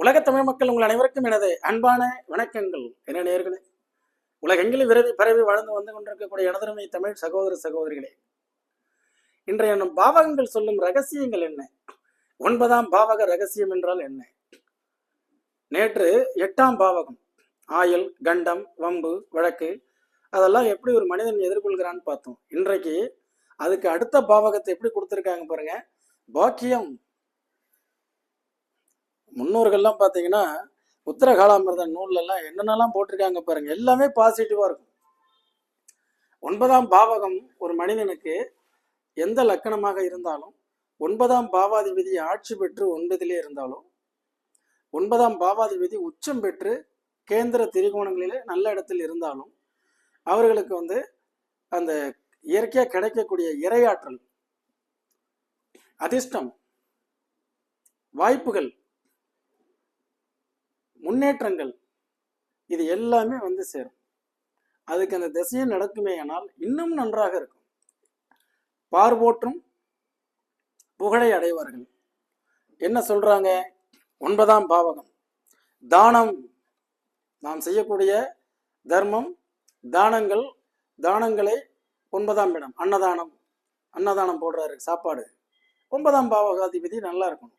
உலகத் தமிழ் மக்கள் உங்கள் அனைவருக்கும் எனது அன்பான வணக்கங்கள். என்ன நேர்களே உலகெங்கிலும் விரவி பரவி வாழ்ந்து வந்து கொண்டிருக்கக்கூடிய எனதருமை தமிழ் சகோதர சகோதரிகளே இன்றைய நம் பாவகங்கள் சொல்லும் ரகசியங்கள் என்ன? ஒன்பதாம் பாவக ரகசியம் என்றால் என்ன? நேற்று எட்டாம் பாவகம் ஆயுள் கண்டம் வம்பு வழக்கு அதெல்லாம் எப்படி ஒரு மனிதன் எதிர்கொள்கிறான்னு பார்த்தோம். இன்றைக்கு அதுக்கு அடுத்த பாவகத்தை எப்படி கொடுத்துருக்காங்க பாருங்க? பாக்கியம். முன்னோர்கள்லாம் பார்த்தீங்கன்னா உத்தரகாலாமிரத நூல்லெல்லாம் என்னென்னலாம் போட்டிருக்காங்க பாருங்க. எல்லாமே பாசிட்டிவாக இருக்கும். ஒன்பதாம் பாவகம் ஒரு மனிதனுக்கு எந்த லக்கணமாக இருந்தாலும் ஒன்பதாம் பாவாதிபதி ஆட்சி பெற்று ஒன்பதிலே இருந்தாலும் ஒன்பதாம் பாவாதிபதி உச்சம் பெற்று கேந்திர திரிகோணங்களிலே நல்ல இடத்தில் இருந்தாலும் அவர்களுக்கு வந்து அந்த இயற்கையாக கிடைக்கக்கூடிய இரையாற்றல் அதிர்ஷ்டம் வாய்ப்புகள் முன்னேற்றங்கள். இது எல்லாமே வந்து சேரும். அதுக்கு அந்த திசையை நடக்குமே ஆனால் இன்னும் நன்றாக இருக்கும். பார்வோற்றும் புகழை அடைவார்கள். என்ன சொல்றாங்க? ஒன்பதாம் பாவகம். தானம். நாம் செய்யக்கூடிய தர்மம் தானங்கள் தானங்களை ஒன்பதாம் இடம். அன்னதானம். அன்னதானம் போடுறாரு. சாப்பாடு. ஒன்பதாம் பாவகாதிபதி நல்லா இருக்கணும்.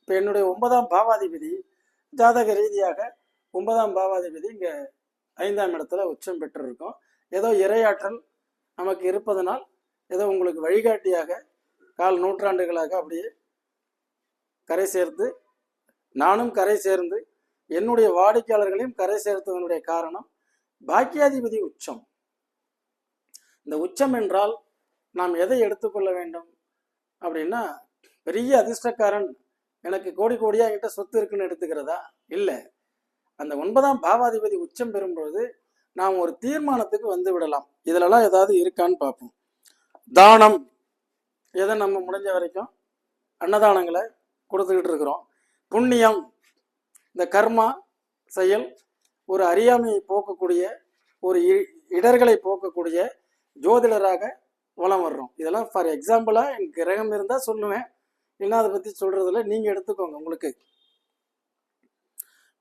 இப்போ என்னுடைய ஒன்பதாம் பாவாதிபதி ஜாதக ரீதியாக ஒன்பதாம் பாவாதிபதி இங்கே ஐந்தாம் இடத்துல உச்சம் பெற்றிருக்கோம். ஏதோ இரையாற்றல் நமக்கு இருப்பதனால் ஏதோ உங்களுக்கு வழிகாட்டியாக கால் நூற்றாண்டுகளாக அப்படியே கரை சேர்த்து நானும் கரை சேர்ந்து என்னுடைய வாடிக்கையாளர்களையும் கரை சேர்த்ததனுடைய காரணம் பாக்கியாதிபதி உச்சம். இந்த உச்சம் என்றால் நாம் எதை எடுத்துக்கொள்ள வேண்டும் அப்படின்னா பெரிய அதிர்ஷ்டக்காரன் எனக்கு கோடி கோடியா என்கிட்ட சொத்து இருக்குன்னு எடுத்துக்கிறதா? இல்லை. அந்த ஒன்பதாம் பாவாதிபதி உச்சம் பெறும்பொழுது நாம் ஒரு தீர்மானத்துக்கு வந்து விடலாம். இதுலலாம் ஏதாவது இருக்கான்னு பார்ப்போம். தானம். எதை நம்ம முடிஞ்ச வரைக்கும் அன்னதானங்களை கொடுத்துக்கிட்டு இருக்கிறோம். புண்ணியம். இந்த கர்மா செயல் ஒரு அறியாமையை போக்கக்கூடிய ஒரு இ- இடர்களை போக்கக்கூடிய ஜோதிடராக வலம் வர்றோம். இதெல்லாம் ஃபார் எக்ஸாம்பிளாக எனக்கு கிரகம் இருந்தால் சொல்லுவேன். இல்லைன்னா அதை பற்றி சொல்கிறதில்ல நீங்கள் எடுத்துக்கோங்க உங்களுக்கு.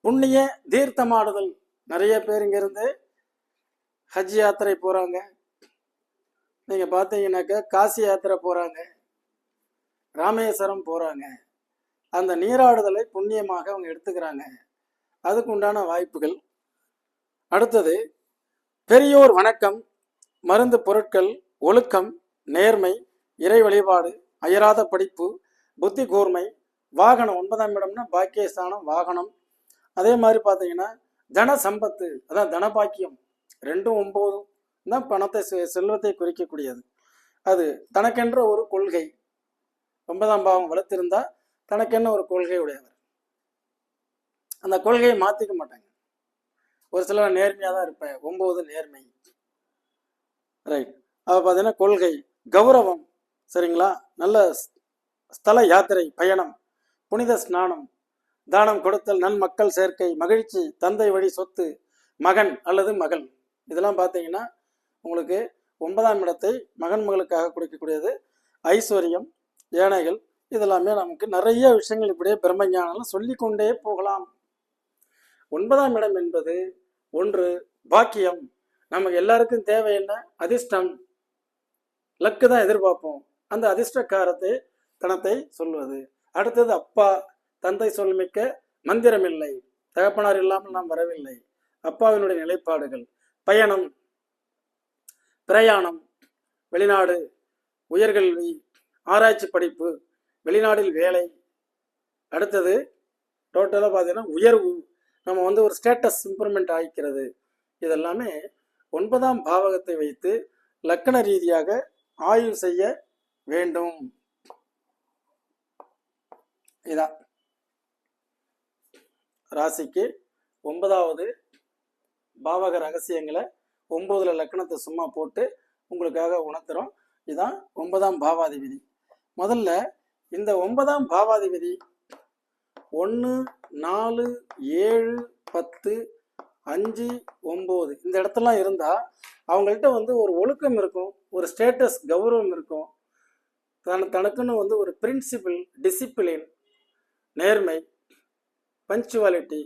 புண்ணிய தீர்த்தமாடுதல். நிறைய பேர் இங்கேருந்து ஹஜ் யாத்திரை போகிறாங்க நீங்கள் பார்த்தீங்கன்னாக்கா காசி யாத்திரை போகிறாங்க ராமேஸ்வரம் போகிறாங்க அந்த நீராடுதலை புண்ணியமாக அவங்க எடுத்துக்கிறாங்க. அதுக்கு உண்டான வாய்ப்புகள். அடுத்தது பெரியோர் வணக்கம் மருந்து பொருட்கள் ஒழுக்கம் நேர்மை இறை வழிபாடு அயராத படிப்பு புத்தி கூர்மை வாகனம் ஒன்பதாம் இடம்னா பாக்கியஸ்தானம் வாகனம். அதே மாதிரி பார்த்தீங்கன்னா தன சம்பத்து அதான் தன பாக்கியம் ரெண்டும் ஒம்போதும் தான் பணத்தை செ- செல்வத்தை குறிக்கக்கூடியது. அது தனக்கென்ற ஒரு கொள்கை. ஒன்பதாம் பாவம் வளர்த்திருந்தா தனக்கென்ன ஒரு கொள்கை உடையவர். அந்த கொள்கையை மாற்றிக்க மாட்டாங்க. ஒரு சிலர் நேர்மையாக தான் இருப்பேன் ஒம்பது நேர்மை. ரைட் அப்போ பார்த்தீங்கன்னா கொள்கை கௌரவம். சரிங்களா? நல்ல ஸ்தல யாத்திரை பயணம் புனித ஸ்நானம் தானம் கொடுத்தல் நன் மக்கள் சேர்க்கை மகிழ்ச்சி தந்தை வழி சொத்து மகன் அல்லது மகள். இதெல்லாம் பார்த்தீங்கன்னா உங்களுக்கு ஒன்பதாம் இடத்தை மகன் மகளுக்காக கொடுக்கக்கூடியது. ஐஸ்வர்யம் ஏனைகள் இதெல்லாமே நமக்கு நிறைய விஷயங்கள் இப்படியே பிரம்மஞானம் சொல்லிக்கொண்டே போகலாம். ஒன்பதாம் இடம் என்பது ஒன்று பாக்கியம். நமக்கு எல்லாருக்கும் தேவை என்ன? அதிர்ஷ்டம். லக்கு தான் எதிர்பார்ப்போம். அந்த அதிர்ஷ்டக்காரத்தை தனத்தை சொல்வது. அடுத்தது அப்பா தந்தை சொல்மிக்க மந்திரமில்லை. தகப்பனார் இல்லாமல் நாம் வரவில்லை. அப்பாவினுடைய நிலைப்பாடுகள். பயணம் பிரயாணம் வெளிநாடு உயர்கல்வி ஆராய்ச்சி படிப்பு வெளிநாட்டில் வேலை. அடுத்தது டோட்டலாக பார்த்தீங்கன்னா உயர்வு. நம்ம வந்து ஒரு ஸ்டேட்டஸ் இம்ப்ரூவ்மெண்ட் ஆகிக்கிறது இதெல்லாமே ஒன்பதாம் பாவகத்தை வைத்து லக்கண ரீதியாக ஆய்வு செய்ய வேண்டும். இதான் ராசிக்கு ஒன்பதாவது பாவக ரகசியங்களை ஒன்பதுல லக்கணத்தை சும்மா போட்டு உங்களுக்காக உணர்த்துறோம். இதான் ஒன்பதாம் பாவாதிபதி. முதல்ல இந்த ஒன்பதாம் பாவாதிபதி ஒன்று நாலு ஏழு பத்து அஞ்சு ஒம்பது இந்த இடத்துலாம் இருந்தால் அவங்கள்ட்ட வந்து ஒரு ஒழுக்கம் இருக்கும் ஒரு ஸ்டேட்டஸ் கௌரவம் இருக்கும். தன தனக்குன்னு வந்து ஒரு பிரின்சிபிள் டிசிப்ளின் நேர்மை பஞ்சுவாலிட்டி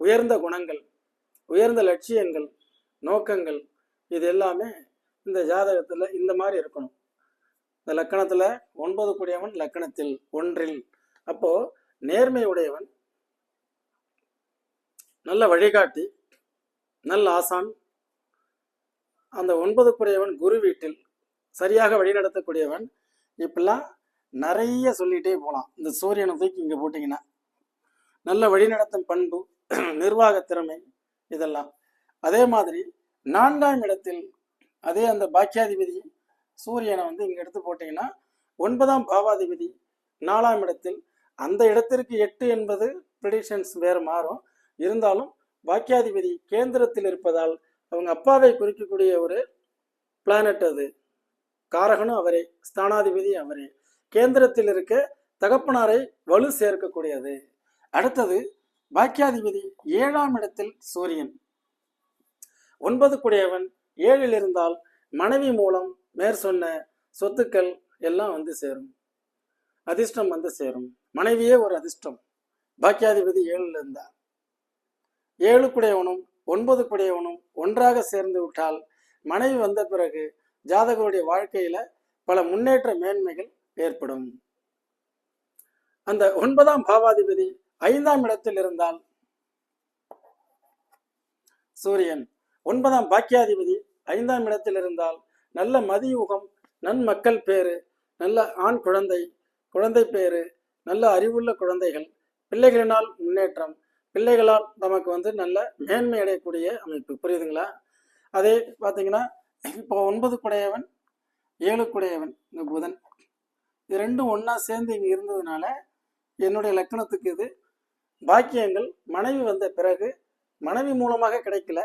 உயர்ந்த குணங்கள் உயர்ந்த லட்சியங்கள் நோக்கங்கள் இது எல்லாமே இந்த ஜாதகத்தில் இந்த மாதிரி இருக்கணும். இந்த லக்கணத்தில் ஒன்பது கூடியவன் லக்கணத்தில் ஒன்றில். அப்போ நேர்மை உடையவன் நல்ல வழிகாட்டி நல்ல ஆசான் அந்த ஒன்பது கூடியவன் குரு வீட்டில் சரியாக வழிநடத்தக்கூடியவன் இப்பெல்லாம் நிறைய சொல்லிட்டே போகலாம் இந்த சூரியனை தூக்கி இங்கே போட்டிங்கன்னா நல்ல வழிநடத்தும் பண்பு நிர்வாக திறமை இதெல்லாம். அதே மாதிரி நான்காம் இடத்தில் அதே அந்த பாக்கியாதிபதி சூரியனை வந்து இங்கே எடுத்து போட்டிங்கன்னா ஒன்பதாம் பாவாதிபதி நாலாம் இடத்தில் அந்த இடத்திற்கு எட்டு என்பது ப்ரிடிஷன்ஸ் வேறு மாறும். இருந்தாலும் பாக்கியாதிபதி கேந்திரத்தில் இருப்பதால் அவங்க அப்பாவை குறிக்கக்கூடிய ஒரு பிளானட் அது. காரகனும் அவரே ஸ்தானாதிபதி அவரே. கேந்திரத்தில் இருக்க தகப்பனாரை வலு சேர்க்கக்கூடியது. அடுத்தது பாக்கியாதிபதி ஏழாம் இடத்தில் சூரியன். ஒன்பது குடையவன் ஏழில் இருந்தால் மனைவி மூலம் மேற் சொன்ன சொத்துக்கள் எல்லாம் வந்து சேரும். அதிர்ஷ்டம் வந்து சேரும். மனைவியே ஒரு அதிர்ஷ்டம். பாக்கியாதிபதி ஏழில் இருந்தார். ஏழு குடையவனும் ஒன்பது குடையவனும் ஒன்றாக சேர்ந்து விட்டால் மனைவி வந்த பிறகு ஜாதகருடைய வாழ்க்கையில பல முன்னேற்ற மேன்மைகள் ஏற்படும். அந்த ஒன்பதாம் பாவாதிபதி ஐந்தாம் இடத்தில் இருந்தால் சூரியன் ஒன்பதாம் பாக்கியாதிபதி ஐந்தாம் இடத்தில் இருந்தால் நல்ல மதியூகம் நன்மக்கள் பேரு நல்ல ஆண் குழந்தை குழந்தை பேரு நல்ல அறிவுள்ள குழந்தைகள் பிள்ளைகளினால் முன்னேற்றம் பிள்ளைகளால் நமக்கு வந்து நல்ல மேன்மை அடையக்கூடிய அமைப்பு. புரியுதுங்களா? அதே பார்த்தீங்கன்னா இப்போ ஒன்பது குடையவன் ஏழு குடையவன் இந்த புதன். இது ரெண்டும் ஒன்றா சேர்ந்து இங்கே இருந்ததுனால என்னுடைய லக்கணத்துக்கு இது. பாக்கியங்கள் மனைவி வந்த பிறகு மனைவி மூலமாக கிடைக்கல.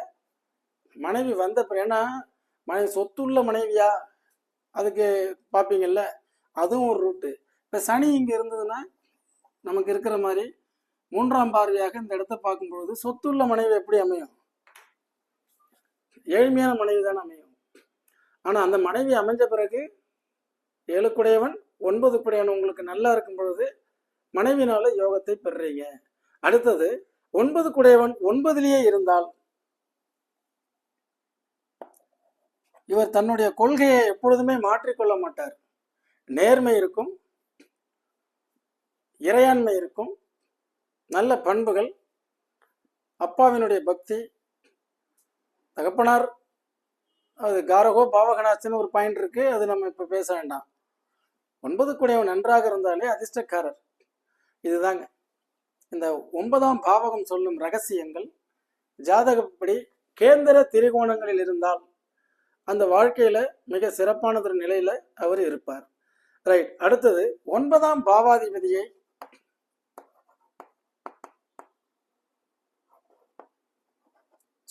மனைவி வந்த பிறகு ஏன்னா மனைவி சொத்துள்ள மனைவியா? அதுக்கு பார்ப்பீங்கல்ல அதுவும் ஒரு ரூட்டு இப்போ சனி இங்கே இருந்ததுன்னா நமக்கு இருக்கிற மாதிரி மூன்றாம் பார்வையாக இந்த இடத்த பார்க்கும்பொழுது சொத்துள்ள மனைவி எப்படி அமையும்? ஏழ்மையான மனைவி தான் அமையும். ஆனால் அந்த மனைவி அமைஞ்ச பிறகு ஏழுக்குடையவன் ஒன்பது குடையவன் உங்களுக்கு நல்லா இருக்கும் பொழுது மனைவினால யோகத்தை பெறுறீங்க. அடுத்தது ஒன்பது குடையவன் ஒன்பதிலேயே இருந்தால் இவர் தன்னுடைய கொள்கையை எப்பொழுதுமே மாற்றிக்கொள்ள மாட்டார். நேர்மை இருக்கும் இறையாண்மை இருக்கும் நல்ல பண்புகள் அப்பாவினுடைய பக்தி தகப்பனார் அது காரகோ பாவகனாச்சின்னு ஒரு பாயிண்ட் இருக்கு அது நம்ம இப்போ பேச வேண்டாம். ஒன்பது கூடையவன் நன்றாக இருந்தாலே அதிர்ஷ்டக்காரர். இதுதாங்க. இந்த ஒன்பதாம் பாவகம் சொல்லும் ரகசியங்கள். ஜாதகப்படி கேந்திர திரிகோணங்களில் இருந்தால் அந்த வாழ்க்கையில மிக சிறப்பானதொரு நிலையில அவர் இருப்பார். ரைட் அடுத்தது ஒன்பதாம் பாவாதிபதியை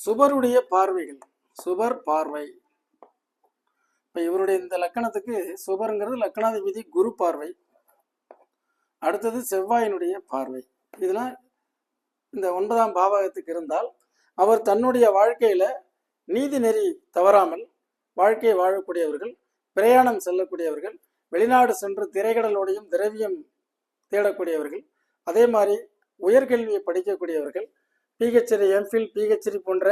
சுபருடைய பார்வைகள். சுபர் பார்வை. இப்போ இவருடைய இந்த லக்கணத்துக்கு சுபருங்கிறது லக்கணாதிபதி குரு பார்வை. அடுத்தது செவ்வாயினுடைய பார்வை. இதெல்லாம் இந்த ஒன்பதாம் பாவகத்துக்கு இருந்தால் அவர் தன்னுடைய வாழ்க்கையில் நீதி நெறி தவறாமல் வாழ்க்கையை வாழக்கூடியவர்கள் பிரயாணம் செல்லக்கூடியவர்கள் வெளிநாடு சென்று திரைக்கடலோடையும் திரவியம் தேடக்கூடியவர்கள் அதே மாதிரி உயர்கல்வியை படிக்கக்கூடியவர்கள் பிஹெச்டி எம்ஃபில் பிஹெச்டி போன்ற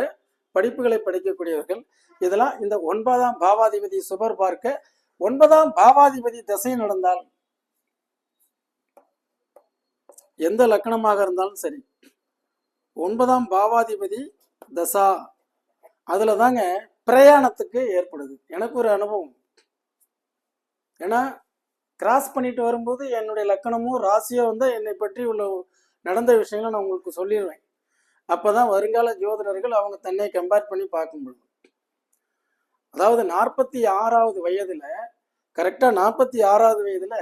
படிப்புகளை படிக்கக்கூடியவர்கள். இதெல்லாம் இந்த ஒன்பதாம் பாவாதிபதி சுபர் பார்க்க ஒன்பதாம் பாவாதிபதி திசை நடந்தால் எந்த லக்கணமாக இருந்தாலும் சரி. ஒன்பதாம் பாவாதிபதி தசா அதுல தாங்க பிரயாணத்துக்கு ஏற்படுது. எனக்கு ஒரு அனுபவம். ஏன்னா கிராஸ் பண்ணிட்டு வரும்போது என்னுடைய லக்கணமும் ராசியோ வந்து என்னை பற்றி உள்ள நடந்த விஷயங்களை நான் உங்களுக்கு சொல்லிடுவேன் அப்பதான் வருங்கால ஜோதிடர்கள் அவங்க தன்னை கம்பேர் பண்ணி பார்க்க முடியும் அதாவது நாற்பத்தி ஆறாவது வயதுல கரெக்டா நாற்பத்தி ஆறாவது வயதுல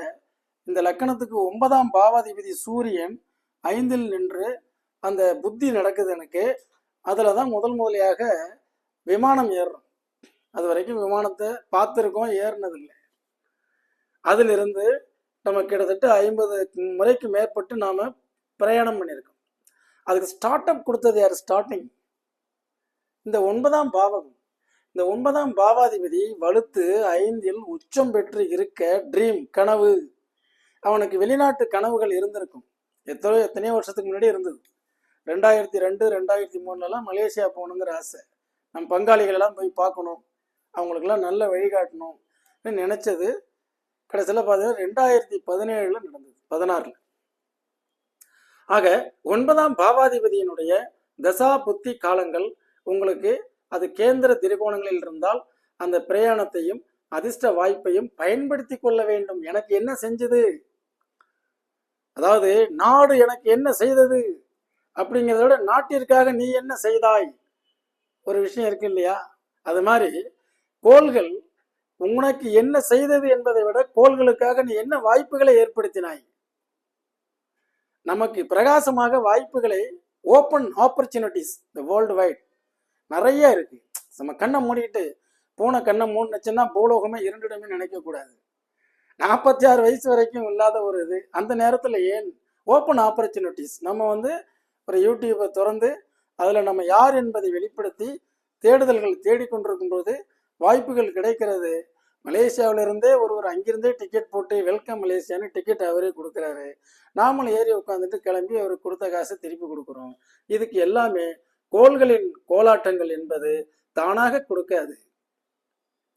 இந்த லக்கணத்துக்கு ஒன்பதாம் பாவாதிபதி சூரியன் ஐந்தில் நின்று அந்த புத்தி நடக்குது எனக்கு. அதில் தான் முதல் முதலியாக விமானம் ஏறுறோம். அது வரைக்கும் விமானத்தை பார்த்துருக்கோம் ஏறினதில்லை. அதிலிருந்து நம்ம கிட்டத்தட்ட ஐம்பது முறைக்கு மேற்பட்டு நாம் பிரயாணம் பண்ணியிருக்கோம். அதுக்கு ஸ்டார்ட் அப் கொடுத்தது யார்? ஸ்டார்டிங் இந்த ஒன்பதாம் பாவகம் இந்த ஒன்பதாம் பாவாதிபதி வலுத்து ஐந்தில் உச்சம் பெற்று இருக்க ட்ரீம் கனவு. அவனுக்கு வெளிநாட்டு கனவுகள் இருந்திருக்கும். எத்தனையோ எத்தனையோ வருஷத்துக்கு முன்னாடி இருந்தது. ரெண்டாயிரத்தி ரெண்டு ரெண்டாயிரத்தி மூணுலலாம் மலேசியா போகணுங்கிற ஆசை. நம்ம பங்காளிகள் எல்லாம் போய் பார்க்கணும். அவங்களுக்கெல்லாம் நல்ல வழிகாட்டணும் நினைச்சது கடைசியில் பார்த்தீங்கன்னா ரெண்டாயிரத்தி பதினேழில் நடந்தது பதினாறில். ஆக ஒன்பதாம் பாவாதிபதியினுடைய தசா புத்தி காலங்கள் உங்களுக்கு அது கேந்திர திரிகோணங்களில் இருந்தால் அந்த பிரயாணத்தையும் அதிர்ஷ்ட வாய்ப்பையும் பயன்படுத்தி கொள்ள வேண்டும். எனக்கு என்ன செஞ்சது? அதாவது நாடு எனக்கு என்ன செய்தது? அப்படிங்கிறத விட நாட்டிற்காக நீ என்ன செய்தாய்? ஒரு விஷயம் இருக்கு இல்லையா? அது மாதிரி கோள்கள் உனக்கு என்ன செய்தது என்பதை விட கோள்களுக்காக நீ என்ன வாய்ப்புகளை ஏற்படுத்தினாய்? நமக்கு பிரகாசமாக வாய்ப்புகளை open opportunities the world wide நிறைய இருக்கு. நம்ம கண்ணை மூடிட்டு பூனை கண்ணை மூடினுச்சுன்னா பூலோகமே இரண்டிடமே நினைக்க கூடாது. நாற்பத்தி ஆறு வயசு வரைக்கும் இல்லாத ஒரு இது. அந்த நேரத்தில் ஏன் ஓப்பன் ஆப்பர்ச்சுனிட்டிஸ் நம்ம வந்து ஒரு யூடியூப்பை திறந்து அதில் நம்ம யார் என்பதை வெளிப்படுத்தி தேடுதல்கள் தேடிக்கொண்டிருக்கும் போது வாய்ப்புகள் கிடைக்கிறது. மலேசியாவிலிருந்தே ஒருவர் அங்கிருந்தே டிக்கெட் போட்டு வெல்கம் மலேசியான்னு டிக்கெட் அவரே கொடுக்குறாரு. நாமளும் ஏறி உட்காந்துட்டு கிளம்பி அவருக்கு கொடுத்த காசை திருப்பி கொடுக்குறோம். இதுக்கு எல்லாமே கோள்களின் கோலாட்டங்கள் என்பது தானாக கொடுக்காது.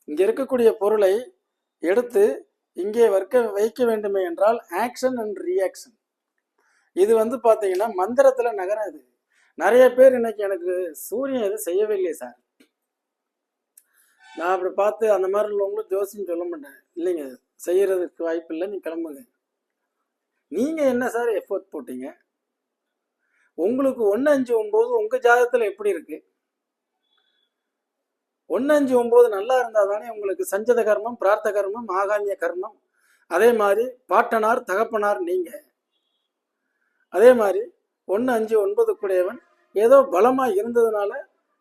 இங்கே இருக்கக்கூடிய பொருளை எடுத்து இங்கே வர்க்க வைக்க வேண்டுமே என்றால் ஆக்ஷன் அண்ட் ரியாக்ஷன் இது வந்து பார்த்தீங்கன்னா மந்திரத்தில் நகராது. நிறைய பேர் இன்னைக்கு எனக்கு சூரியன் எதுவும் செய்யவில்லை சார். நான் அப்படி பார்த்து அந்த மாதிரி உள்ளவங்களும் ஜோசியம் சொல்ல மாட்டேன். இல்லைங்க செய்யறதுக்கு வாய்ப்பு இல்லை நீ கிளம்புங்க. நீங்க என்ன சார் எஃபோர்ட் போட்டீங்க? உங்களுக்கு ஒன்று அஞ்சு ஒம்பது உங்க ஜாதகத்தில் எப்படி இருக்கு? ஒன்று அஞ்சு ஒம்பது நல்லா இருந்தால் தானே உங்களுக்கு சஞ்சத கர்மம் பிரார்த்த கர்மம் ஆகாமிய கர்மம். அதே மாதிரி பாட்டனார் தகப்பனார் நீங்க. அதே மாதிரி ஒன்று அஞ்சு ஒன்பது கூடையவன் ஏதோ பலமாக இருந்ததுனால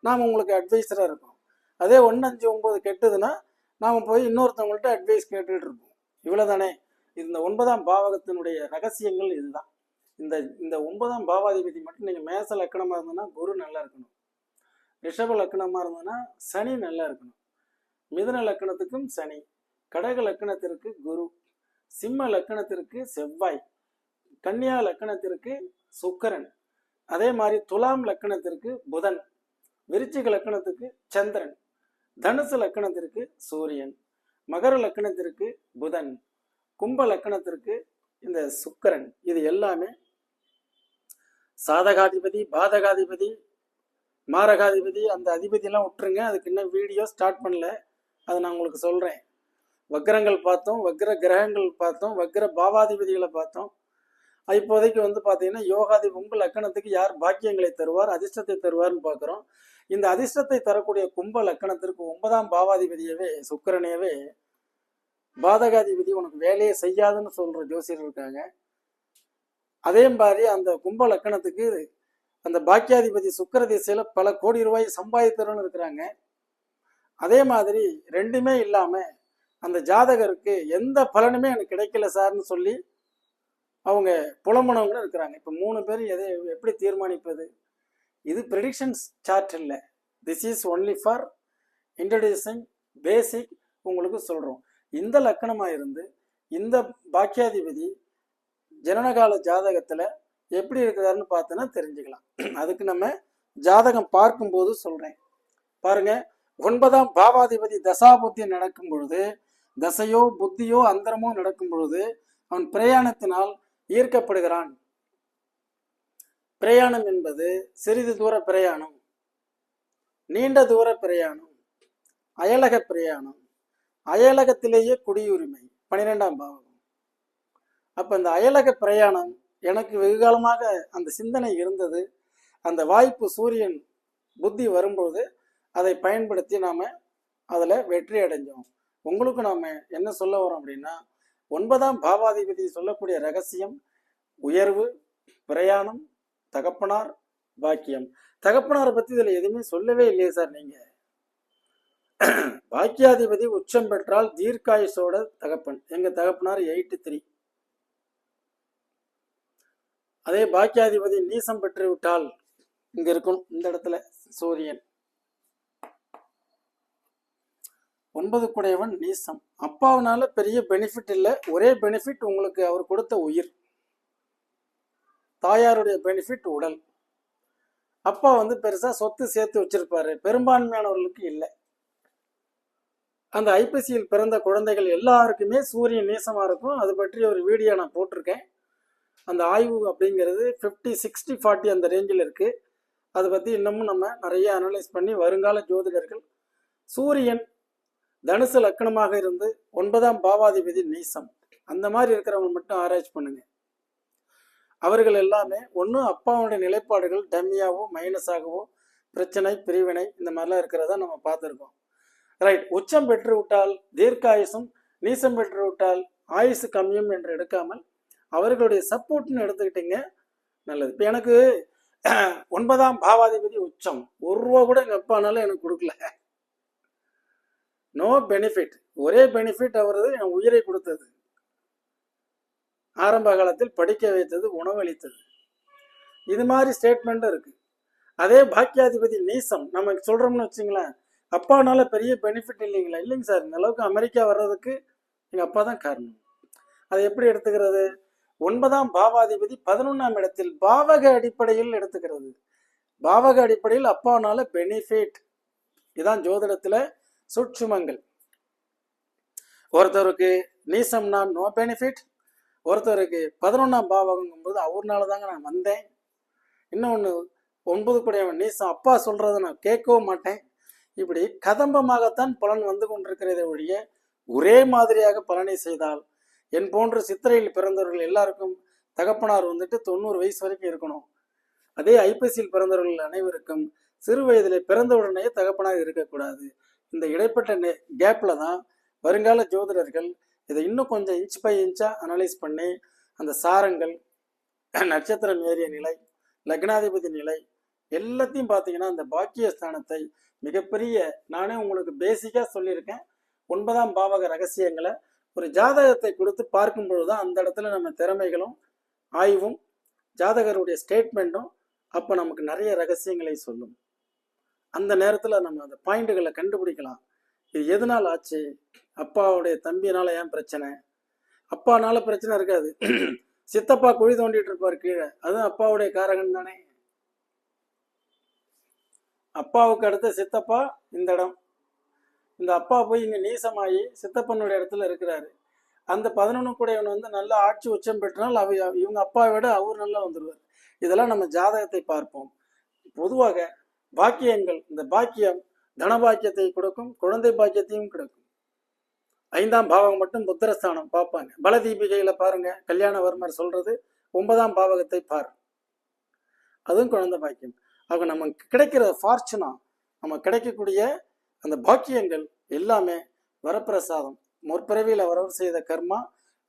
நாம் உங்களுக்கு அட்வைஸராக இருக்கோம். அதே ஒன்று அஞ்சு ஒம்பது கெட்டதுன்னா நாம் போய் இன்னொருத்தவங்கள்ட்ட அட்வைஸ் கேட்டுட்டு இருப்போம் இவ்வளோதானே இந்த ஒன்பதாம் பாவகத்தினுடைய ரகசியங்கள் இதுதான். இந்த இந்த ஒன்பதாம் பாவாதிபதி மட்டும் நீங்கள் மேச லக்கணமாக இருந்ததுன்னா குரு நல்லா இருக்கணும். ரிஷப லக்கணமாக இருந்ததுன்னா சனி நல்லா இருக்கணும். மிதுன லக்கணத்துக்கும் சனி கடக லக்கணத்திற்கு குரு சிம்ம லக்கணத்திற்கு செவ்வாய் கன்னியா லக்கணத்திற்கு சுக்கரன் அதே மாதிரி துலாம் லக்கணத்திற்கு புதன் விருச்சிக லக்கணத்துக்கு சந்திரன் தனுசு லக்கணத்திற்கு சூரியன் மகர லக்கணத்திற்கு புதன் கும்ப லக்கணத்திற்கு இந்த சுக்கரன். இது எல்லாமே சாதகாதிபதி பாதகாதிபதி மாரகாதிபதி அந்த அதிபதியெல்லாம் விட்டுருங்க. அதுக்கு இன்னும் வீடியோ ஸ்டார்ட் பண்ணல. அதை நான் உங்களுக்கு சொல்கிறேன் வக்ரங்கள் பார்த்தோம் வக்ர கிரகங்கள் பார்த்தோம் வக்ர பாவாதிபதிகளை பார்த்தோம். இப்போதைக்கு வந்து பார்த்தீங்கன்னா யோகாதி உங்கள் லக்கணத்துக்கு யார் பாக்கியங்களை தருவார் அதிர்ஷ்டத்தை தருவார்னு பார்க்குறோம் இந்த அதிர்ஷ்டத்தை தரக்கூடிய கும்ப லக்கணத்திற்கு ஒன்பதாம் பாவாதிபதியவே சுக்கரனையவே பாதகாதிபதி உனக்கு வேலையை செய்யாதுன்னு சொல்ற ஜோசியர் இருக்காங்க. அதே மாதிரி அந்த கும்ப லக்கணத்துக்கு அந்த பாக்கியாதிபதி சுக்கர திசையில பல கோடி ரூபாய் சம்பாதித்தருன்னு இருக்கிறாங்க. அதே மாதிரி ரெண்டுமே இல்லாம அந்த ஜாதகருக்கு எந்த பலனுமே எனக்கு கிடைக்கல சார்னு சொல்லி அவங்க புலம்புனவங்களும் இருக்கிறாங்க. இப்போ மூணு பேர் எதை எப்படி தீர்மானிப்பது? இது ப்ரெடிக்ஷன்ஸ் சார்ட் இல்லை. This is only for introducing basic உங்களுக்கு சொல்கிறோம் இந்த லக்கணமாக இருந்து இந்த பாக்கியாதிபதி ஜனனகால ஜாதகத்தில் எப்படி இருக்கிறாருன்னு பார்த்தோன்னா தெரிஞ்சுக்கலாம். அதுக்கு நம்ம ஜாதகம் பார்க்கும்போது சொல்கிறேன் பாருங்க ஒன்பதாம் பாவாதிபதி தசாபுத்தி நடக்கும் பொழுது தசையோ புத்தியோ அந்தரமோ நடக்கும் பொழுது அவன் பிரயாணத்தினால் ஈர்க்கப்படுகிறான். பிரயாணம் என்பது சிறிது தூர பிரயாணம் நீண்ட தூர பிரயாணம் அயலக பிரயாணம் அயலகத்திலேயே குடியுரிமை பன்னிரெண்டாம் பாவம் அப்ப இந்த அயலக பிரயாணம் எனக்கு வெகு காலமாக அந்த சிந்தனை இருந்தது. அந்த வாய்ப்பு சூரியன் புத்தி வரும்போது அதை பயன்படுத்தி நாம அதுல வெற்றி அடைஞ்சோம். உங்களுக்கு நாம என்ன சொல்ல வரோம் அப்படின்னா ஒன்பதாம் பாவாதிபதி சொல்லக்கூடிய ரகசியம் உயர்வு பிரயாணம் தகப்பனார் பாக்கியம். தகப்பனாரை பத்தி இதுல எதுவுமே சொல்லவே இல்லையே சார் நீங்க. பாக்கியாதிபதி உச்சம் பெற்றால் தீர்க்காயுசோட தகப்பன். எங்க தகப்பனார் எயிட்டு த்ரீ அதே பாக்கியாதிபதி நீசம் பெற்று விட்டால் இங்க இருக்கும் இந்த இடத்துல சூரியன். ஒன்பது குடையவன் நீசம். அப்பாவனால பெரிய பெனிஃபிட் இல்லை. ஒரே பெனிஃபிட் உங்களுக்கு அவர் கொடுத்த உயிர். தாயாருடைய பெனிஃபிட் உடல். அப்பா வந்து பெருசா சொத்து சேர்த்து வச்சிருப்பாரு. பெரும்பான்மையானவர்களுக்கு இல்லை. அந்த ஐபிசியில் பிறந்த குழந்தைகள் எல்லாருக்குமே சூரியன் நீசமாக இருக்கும். அது பற்றி ஒரு வீடியோ நான் போட்டிருக்கேன். அந்த ஆய்வு அப்படிங்கிறது ஃபிஃப்டி சிக்ஸ்டி ஃபார்ட்டி அந்த ரேஞ்சில் இருக்கு. அதை பற்றி இன்னமும் நம்ம நிறைய அனலைஸ் பண்ணி வருங்கால ஜோதிடர்கள் சூரியன் தனுசு லக்கணமாக இருந்து ஒன்பதாம் பாவாதிபதி நீசம். அந்த மாதிரி இருக்கிறவங்க மட்டும் ஆராய்ச்சி பண்ணுங்க. அவர்கள் எல்லாமே ஒன்றும் அப்பாவுடைய நிலைப்பாடுகள் டம்மியாகவோ மைனஸாகவோ பிரச்சனை பிரிவினை இந்த மாதிரிலாம் இருக்கிறத நம்ம பார்த்துருக்கோம். ரைட் உச்சம் பெற்று விட்டால் தீர்க்காயுசும் நீசம் பெற்று விட்டால் ஆயுசு கம்மியும் என்று எடுக்காமல் அவர்களுடைய சப்போர்ட்னு எடுத்துக்கிட்டீங்க நல்லது. இப்போ எனக்கு ஒன்பதாம் பாவாதிபதி உச்சம். ஒரு ரூபா கூட எங்கள் அப்பானாலும் எனக்கு கொடுக்கல. நோ பெனிஃபிட் ஒரே பெனிஃபிட் அவரது என் உயிரை கொடுத்தது. ஆரம்ப காலத்தில் படிக்க வைத்தது உணவளித்தது. இது மாதிரி ஸ்டேட்மெண்ட்டும் இருக்கு. அதே பாக்கியாதிபதி நீசம் நம்ம சொல்கிறோம்னு வச்சுங்களேன் அப்பானால பெரிய பெனிஃபிட் இல்லைங்களா? இல்லைங்க சார். இந்த அளவுக்கு அமெரிக்கா வர்றதுக்கு எங்கள் அப்பா தான் காரணம். அதை எப்படி எடுத்துக்கிறது? ஒன்பதாம் பாவாதிபதி பதினொன்றாம் இடத்தில் பாவக அடிப்படையில் எடுத்துக்கிறது. பாவக அடிப்படையில் அப்பானால பெனிஃபிட் இதான் ஜோதிடத்தில் சூட்சுமங்கள். ஒருத்தருக்கு நீசம்னா நோ பெனிஃபிட் ஒருத்தருக்கு பதினொன்றாம் பாவகங்கும் போது அவர்னால தாங்க நான் வந்தேன். இன்னொன்று ஒன்பது கூடையவன் நீசம் அப்பா சொல்கிறத நான் கேட்கவும் மாட்டேன். இப்படி கதம்பமாகத்தான் பலன் வந்து கொண்டிருக்கிறதை ஒழிய ஒரே மாதிரியாக பலனை செய்தால் என் போன்ற சித்திரையில் பிறந்தவர்கள் எல்லாருக்கும் தகப்பனார் வந்துட்டு தொண்ணூறு வயசு வரைக்கும் இருக்கணும். அதே ஐப்பசியில் பிறந்தவர்கள் அனைவருக்கும் சிறு வயதிலே பிறந்த உடனே தகப்பனார் இருக்கக்கூடாது. இந்த இடைப்பட்ட கேப்ல தான் வருங்கால ஜோதிடர்கள் இதை இன்னும் கொஞ்சம் இன்ச் பை இன்ச்சா அனலைஸ் பண்ணி அந்த சாரங்கள் நட்சத்திரம் ஏறிய நிலை லக்னாதிபதி நிலை எல்லாத்தையும் பார்த்தீங்கன்னா அந்த பாக்கிய ஸ்தானத்தை மிகப்பெரிய நானே உங்களுக்கு பேசிக்காக சொல்லியிருக்கேன். ஒன்பதாம் பாவக ரகசியங்களை ஒரு ஜாதகத்தை கொடுத்து பார்க்கும் பொழுது தான் அந்த இடத்துல நம்ம திறமைகளும் ஆய்வும் ஜாதகருடைய ஸ்டேட்மெண்ட்டும் அப்போ நமக்கு நிறைய ரகசியங்களை சொல்லும். அந்த நேரத்தில் நம்ம அந்த பாயிண்ட்டுகளை கண்டுபிடிக்கலாம். இது எதனால் ஆச்சு? அப்பாவுடைய தம்பினால ஏன் பிரச்சனை? அப்பானால பிரச்சனை இருக்காது. சித்தப்பா குழி தோண்டிட்டு இருப்பார் கீழே. அதுவும் அப்பாவுடைய காரகன் தானே? அப்பாவுக்கு அடுத்த சித்தப்பா இந்த இடம். இந்த அப்பா போய் இங்கே நீசமாயி சித்தப்பனுடைய இடத்துல இருக்கிறாரு. அந்த பதினொன்று கூடையவன் வந்து நல்லா ஆட்சி உச்சம் பெற்றால் அவ இவங்க அப்பாவை விட அவர் நல்லா வந்துடுவார் இதெல்லாம் நம்ம ஜாதகத்தை பார்ப்போம். பொதுவாக பாக்கியங்கள் இந்த பாக்கியம் தனபாக்கியத்தை கொடுக்கும் குழந்தை பாக்கியத்தையும் கொடுக்கும். ஐந்தாம் பாவகம் மட்டும் புத்திரஸ்தானம் பார்ப்பாங்க. பலதீபிகையில பாருங்க கல்யாணவர்மர் சொல்றது ஒன்பதாம் பாவகத்தை பார். அதுவும் குழந்தை பாக்கியம். அப்ப நமக்கு கிடைக்கிற ஃபார்ச்சுனா நம்ம கிடைக்கக்கூடிய அந்த பாக்கியங்கள் எல்லாமே வரப்பிரசாதம். முற்பிறவியில் அவரவர் செய்த கர்மா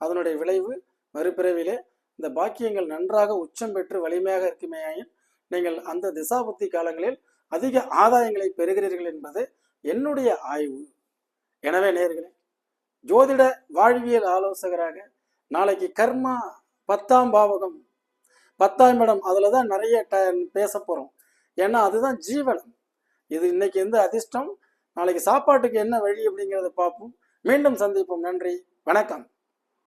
அதனுடைய விளைவு மறுபிறவிலே இந்த பாக்கியங்கள் நன்றாக உச்சம் பெற்று வலிமையாக இருக்குமேயாயின் நீங்கள் அந்த திசாபுத்தி காலங்களில் அதிக ஆதாயங்களை பெறுகிறீர்கள் என்பது என்னுடைய ஆய்வு. எனவே நேர்களே ஜோதிட வாழ்வியல் ஆலோசகராக நாளைக்கு கர்மா பத்தாம் பாவகம் பத்தாம் இடம் அதில் தான் நிறைய ட பேச போகிறோம் ஏன்னா அதுதான் ஜீவனம். இது இன்னைக்கு எந்த அதிர்ஷ்டம்? நாளைக்கு சாப்பாட்டுக்கு என்ன வழி அப்படிங்கிறத பார்ப்போம். மீண்டும் சந்திப்போம். நன்றி. வணக்கம்.